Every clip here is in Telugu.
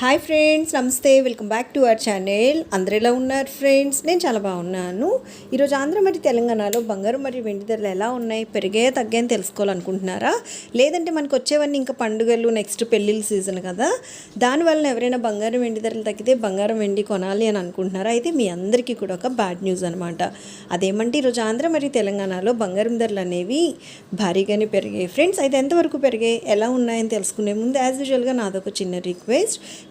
హాయ్ ఫ్రెండ్స్ నమస్తే. Welcome back to our channel అందరు ఎలా ఉన్నారు ఫ్రెండ్స్ నేను చాలా బాగున్నాను. ఈరోజు ఆంధ్ర మరియు తెలంగాణలో బంగారం మరియు వెండి ధరలు ఎలా ఉన్నాయి పెరిగే తగ్గాయని తెలుసుకోవాలనుకుంటున్నారా? లేదంటే మనకు వచ్చేవన్నీ ఇంకా పండుగలు నెక్స్ట్ పెళ్ళిళ్ళ సీజన్ కదా? దానివల్ల ఎవరైనా బంగారం వెండి ధరలు తగ్గితే బంగారం వెండి కొనాలి అని అనుకుంటున్నారా? అయితే మీ అందరికీ కూడా ఒక బ్యాడ్ న్యూస్ అనమాట అదేమంటే ఈరోజు ఆంధ్ర మరియు తెలంగాణలో బంగారం ధరలు అనేవి భారీగానే పెరిగాయి. ఫ్రెండ్స్ అయితే ఎంతవరకు పెరిగాయి ఎలా ఉన్నాయని తెలుసుకునే ముందు యాజ్ యూజువల్గా నాదొక చిన్న రిక్వెస్ట్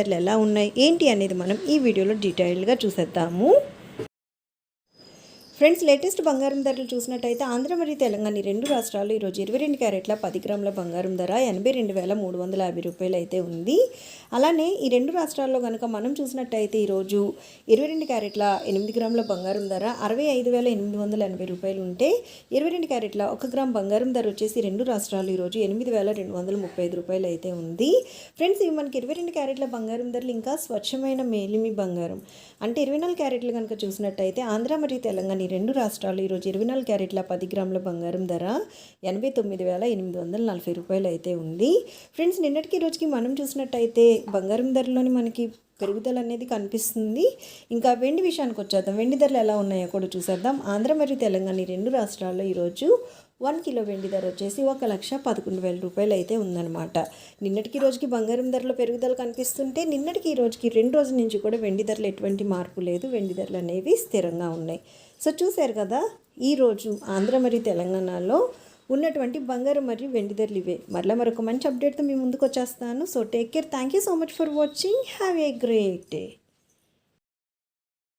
ధరలు ఎలా ఉన్నాయి ఏంటి అనేది మనం ఈ వీడియోలో డీటెయిల్గా చూసేద్దాము. ఫ్రెండ్స్ లేటెస్ట్ బంగారం ధరలు చూసినట్టయితే ఆంధ్ర మరియు తెలంగాణ రెండు రాష్ట్రాలు ఈరోజు ఇరవై రెండు క్యారెట్ల పది గ్రాముల బంగారం ధర ఎనభై రెండు వేల మూడు వందల యాభై రూపాయలు అయితే ఉంది. అలానే ఈ రెండు రాష్ట్రాల్లో కనుక మనం చూసినట్టయితే ఈరోజు ఇరవై రెండు క్యారెట్ల ఎనిమిది గ్రాముల బంగారం ధర అరవై ఐదు వేల ఎనిమిది వందల ఎనభై రూపాయలు ఉంటే ఇరవై రెండు క్యారెట్ల ఒక గ్రామ్ బంగారం ధర వచ్చేసి రెండు రాష్ట్రాలు ఈరోజు ఎనిమిది వేల రెండు వందల ముప్పై ఐదు రూపాయలు అయితే ఉంది. ఫ్రెండ్స్ ఇవి మనకి ఇరవై రెండు క్యారెట్ల బంగారం ధరలు ఇంకా స్వచ్ఛమైన మేలిమి బంగారం. అంటే ఇరవై నాలుగు క్యారెట్లు కనుక చూసినట్టయితే ఆంధ్ర మరియు తెలంగాణ రెండు రాష్ట్రాలు ఈరోజు ఇరవై నాలుగు క్యారెట్ల పది గ్రాముల బంగారం ధర ఎనభై తొమ్మిది వేల ఎనిమిది వందల నలభై రూపాయలు అయితే ఉంది. ఫ్రెండ్స్ నిన్నటికి ఈ రోజుకి మనం చూసినట్టయితే బంగారం ధరలోని మనకి పెరుగుదల అనేది కనిపిస్తుంది. ఇంకా వెండి విషయానికి వచ్చేద్దాం. వెండి ధరలు ఎలా ఉన్నాయో కూడా చూసేద్దాం. ఆంధ్ర మరియు తెలంగాణ రెండు రాష్ట్రాల్లో ఈరోజు వన్ కిలో వెండి ధర వచ్చేసి ఒక లక్ష పదకొండు వేల రూపాయలు అయితే ఉందన్నమాట. నిన్నటికి రోజుకి బంగారం ధరలో పెరుగుదల కనిపిస్తుంటే నిన్నటికి ఈ రోజుకి రెండు రోజుల నుంచి కూడా వెండి ధరలు ఎటువంటి మార్పు లేదు. వెండి ధరలు అనేవి స్థిరంగా ఉన్నాయి. సో చూశారు కదా ఈరోజు ఆంధ్ర మరియు తెలంగాణలో ఉన్నటువంటి బంగారం మరియు వెండి ధరలు ఇవే. మరలా మరొక మంచి అప్డేట్తో మీ ముందుకు వచ్చేస్తాను. So take care thank you so much for watching have a great day